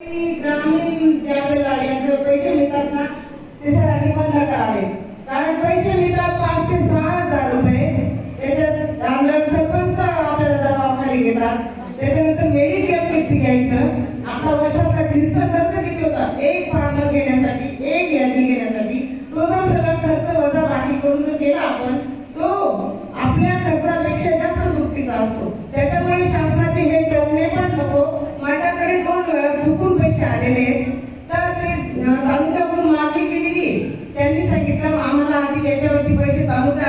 ग्रामीण ज्या वेळेला यांचे पैसे मिळतात ना ते सरांनी बंद करावे. कारण पैसे मिळतात पाच ते सहा हजार रुपये. त्याच्यात आमदार सरपंच आपल्याला दबावाखाली घेतात. त्याच्यानंतर मेडिकेअर किती घ्यायचं. आपला वर्षाचा खर्च खर्च किती होता? एक फार्म घेण्यासाठी एक यादी घेण्यासाठी. तो जर सगळा खर्च वजा बाकी करून जो केला आपण तो आपल्या खर्चापेक्षा जास्त दुःखीचा असतो. त्याच्यामुळे शासनाचे हे टोमणे पण नको. झालेले तर ते तालुक्यावरून मागणी केलेली. त्यांनी सांगितलं आम्हाला आधी याच्यावरती पैसे तालुका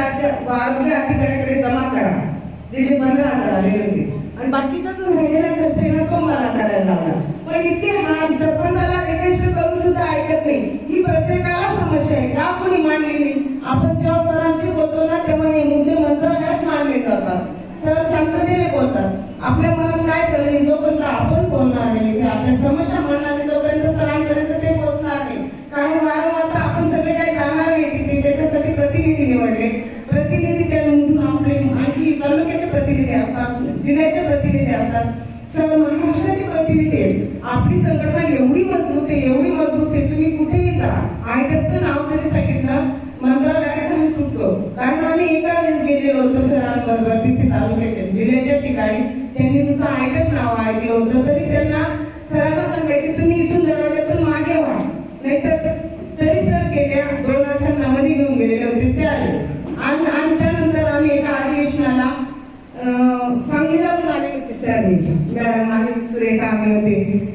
आरोग्य अधिकाऱ्याकडे जमा करा. जे पंधरा हजार आलेले होते. आणि बाकीचा जो राहिलेला खर्च आहे ना तो मला करायला लागला. पण इतके हाल सरपंचाला रिक्वेस्ट करून सुद्धा ऐकत नाही. ही प्रत्येकाला समस्या आहे. का कोणी मांडली नाही? आपण जेव्हा सरांशी बोलतो ना तेव्हा हे मुद्दे मंत्रालयात मांडले जातात. सर शांततेने बोलतात. आपल्या मनात काय चाललंय जोपर्यंत आपण बोलणार नाही ते आपल्या समस्या म्हणणार नाही तोपर्यंत सरांपर्यंत ते पोहोचणार नाही कारण वारंवार तर आपण सगळे काही जाणार नाही तिथे त्याच्यासाठी प्रतिनिधी निवडले प्रतिनिधी त्यामधून आपले आणखी तालुक्याचे प्रतिनिधी असतात जिल्ह्याचे प्रतिनिधी असतात सर्व महाराष्ट्राचे प्रतिनिधी आहेत. आपली संघटना एवढी मजबूत आहे एवढी मजबूत आहे तुम्ही कुठेही जा. आयटकचं नाव जरी सांगितलं मंत्रालयात सुटतो. कारण आम्ही एका वेळेस गेलेलो होतो सरांबरोबर तिथे तालुक्याच्या जिल्ह्याच्या ठिकाणी. त्यांनी नुसतं आयटक नाव ऐकलं होतं तरी त्यांना सरांना सांगायचे तुम्ही इथून दरवाजातून मागे व्हा नाहीतर तरी सर गेल्या दोन वर्षांना मध्ये घेऊन गेलेले होते त्यावेळेस आणि आणि त्यानंतर आम्ही एका अधिवेशनाला अं, सांगलीला पण आलेले सुरेखा आम्ही होते.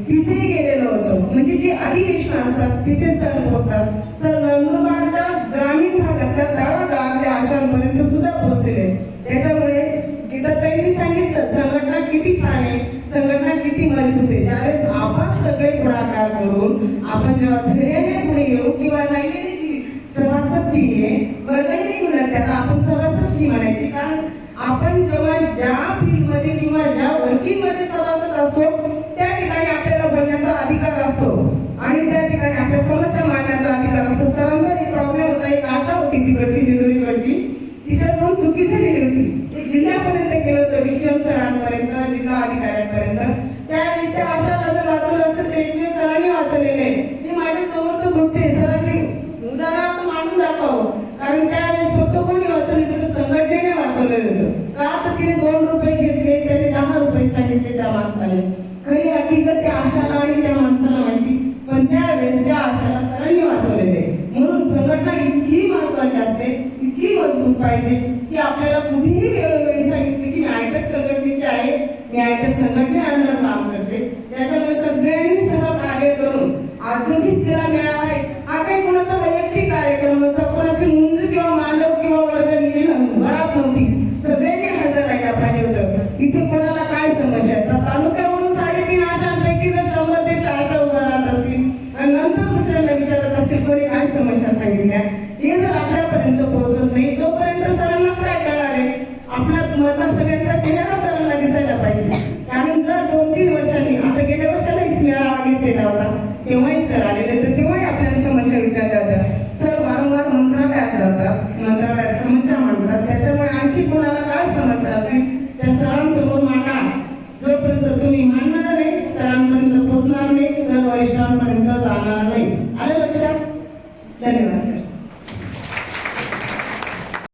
तिथेही गेलेलो होतो. म्हणजे जे अधिवेशन असतात तिथे सर पोहोचतात. सर नंदुरबारच्या ग्रामीण भागातल्या तळागाळातल्या आशांपर्यंत सुद्धा पोहोचलेले. त्याच्यामुळे गीताताईंनी सांगितलं संघटना किती छान आहे संघटना किती मजबूत आहे. ज्यावेळेस आपण सगळे पुढाकार करून आपण जेव्हा धैर्याने पुढे येऊ किंवा राहिलेली जी सभासद आहे वर्गणी म्हणत त्याला आपण सभासद फी म्हणायची. कारण आपण जेव्हा ज्या मध्ये किंवा ज्या वर्किंगमध्ये सभासद असतो त्या ठिकाणी आपल्याला बोलण्याचा अधिकार असतो. आणि त्या ठिकाणी आपल्या समस्या मांडण्याचा अधिकार असतो. सरांचा एक प्रॉब्लेम होता एक आशा होती तिकडची तिच्या दोन चुकी झालेली होती. ते जिल्ह्यापर्यंत गेलं होतं विषयम सरांपर्यंत जिल्हा अधिकाऱ्यांपर्यंत. त्यावेळेस त्या आशाला जर वाचवलं असतं ते एकमेव सरांनी वाचलेले आहे. मी माझ्या समोरचं बघते सरांनी उदाहरणार्थ मांडून दाखवावं. कारण त्यावेळेस फक्त कोणी वाचवले होतं संघटनेने वाचवलेलं होतं. का तर तिने दोन रुपये पण त्यावेळेस त्या आशाला सरांनी वाचवलेले म्हणून संघटना इतकी महत्वाची असते इतकी मजबूत पाहिजे की आपल्याला कुठेही वेळोवेळी सांगितले की मी आयटक संघटनेची आहे मी आयटक संघटने अंडर काम करते. त्याच्यामुळे सगळ्यांनी सहकार्य करून आज घेतलेला आपला मता सगळ्यांचा चेहरा सर्वांना दिसायला पाहिजे. कारण जर दोन तीन वर्षांनी आता गेल्या वर्षालाच मेळावा घेतलेला होता तेव्हाही सर आलेले